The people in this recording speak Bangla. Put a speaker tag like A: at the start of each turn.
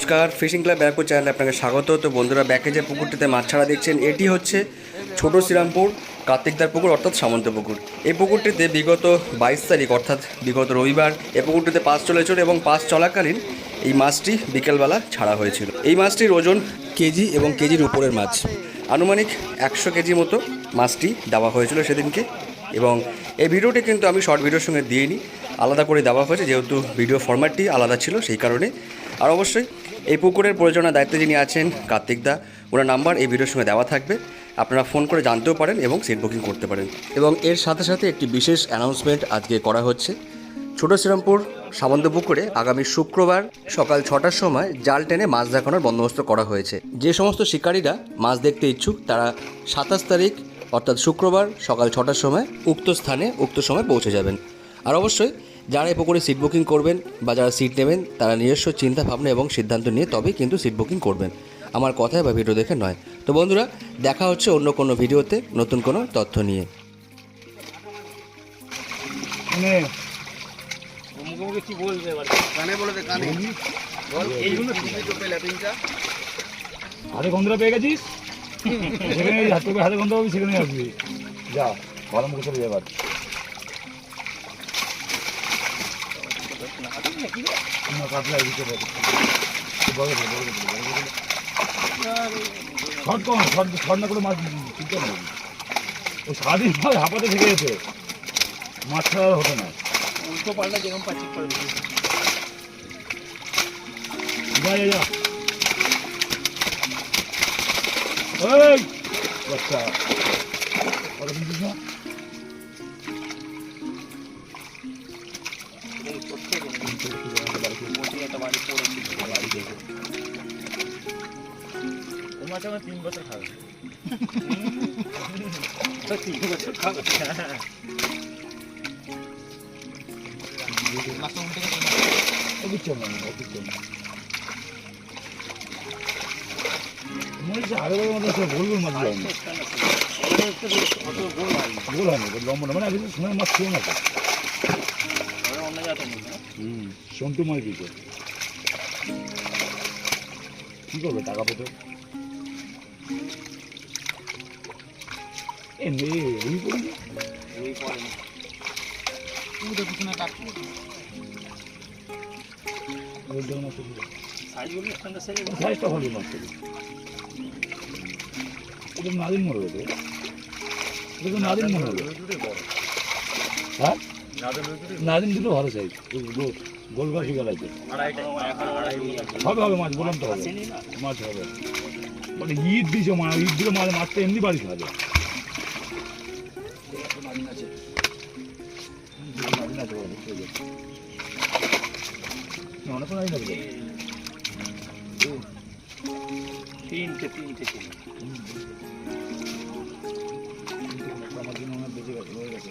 A: নমস্কার ফিশিং ক্লাব ব্যারাকপুর চ্যানেলে আপনাকে স্বাগত। তো বন্ধুরা, ব্যাকে যে পুকুরটিতে মাছ ছাড়া দেখছেন, এটি হচ্ছে ছোট শ্রীরামপুর, কার্তিকদার পুকুর, অর্থাৎ সামন্ত পুকুর। এই পুকুরটিতে বিগত বাইশ তারিখ, অর্থাৎ বিগত রবিবার, এই পুকুরটিতে পাস চলেছিল এবং পাস চলাকালীন এই মাছটি বিকেলবেলা ছাড়া হয়েছিল। এই মাছটির ওজন কেজি এবং কেজির উপরের মাছ। আনুমানিক একশো কেজি মতো মাছটি দেওয়া হয়েছিল সেদিনকে এবং এই ভিডিওটি কিন্তু আমি শর্ট ভিডিওর সঙ্গে দিইনি। আলাদা করে দেওয়া হয়েছে, যেহেতু ভিডিও ফরম্যাটটি আলাদা ছিল সেই কারণে। আর অবশ্যই এই পুকুরের পরিচালনার দায়িত্বে যিনি আছেন কার্তিক দা, ওনার নাম্বার এই ভিডিওর সঙ্গে দেওয়া থাকবে। আপনারা ফোন করে জানতেও পারেন এবং সিট বুকিং করতে পারেন। এবং এর সাথে সাথে একটি বিশেষ অ্যানাউন্সমেন্ট আজকে করা হচ্ছে। ছোট শ্রীরামপুর সামন্ত পুকুরে আগামী শুক্রবার সকাল ছটার সময় জাল টেনে মাছ দেখানোর বন্দোবস্ত করা হয়েছে। যে সমস্ত শিকারীরা মাছ দেখতে ইচ্ছুক, তারা সাতাশ তারিখ, অর্থাৎ শুক্রবার সকাল ছটার সময় উক্ত স্থানে উক্ত সময় পৌঁছে যাবেন। আর অবশ্যই যারা এই পুকুরে সিট বুকিং করবেন বা যারা সিট নেবেন তারা নিজস্ব চিন্তা ভাবনা এবং সিদ্ধান্ত নিয়ে তবেই কিন্তু সিট বুকিং করবেন। আমার কথায় বা ভিডিও দেখে নয়। তো বন্ধুরা দেখা হচ্ছে অন্য কোনো ভিডিওতে নতুন কোনো তথ্য নিয়ে।
B: মানে
C: মুখে মুখে কি বলবে এবার?
A: কানে বলে দে কানে।
C: বল এইগুলো টিভি চোখে ল্যাপিংটা
B: হাতে গন্ধটা পেয়ে গেছিস? সেখানে হাতে গন্ধ পাবি সেখানে আসবি। যা ভালো মুখে চলে যাবার না কাটলে আর দিতে পারি বড় করে, বড় করে, বড় করে। শর্ট করে মাছ মাছ হাঁপাতে থেকে যেতে মাছ ছাড়া হতো না
C: উল্টো পাল্টা যেরকম পাচ্ছি
B: না
C: একটা বাড়ি পড়েছিল বাড়ি দেখে ও মাছ আমার তিন বছর খাবে তিন বছর খাবে
B: মতো সব গোল লম্বা না মানে আগে সময় মাছ ছিল না তো
C: ওরা অন্য জাতের মধ্যে না
B: হুম সন্টু মাছ কি করবে টাকা পেতে এ নে রুই পড়ি
C: রুই পড়ে না তুমি তো পিছনে কাটছো
B: মাছ
C: সাইজগুলো স্ট্যান্ডার্ড সাইজ
B: সাইজটা ভালো মাছ এটা নাদিন মরে গেছে এটা তো নাদিন মনে হলো। হ্যাঁ? নাদিন দুটো ভালো সাইজ। গোল গাছি গেলাইছে
C: আড়াইটা এগারো আছে
B: হবে হবে মাছ বললাম তো হবে। মাছ হবে। মানে ঈদ দিয়েছে মা ঈদ দিলে মাছ মাছটা এমনি বাড়ি খাবে অনেক
C: তিনটে তিনটে
B: আমার জন্য বেঁচে গেছে হয়ে গেছে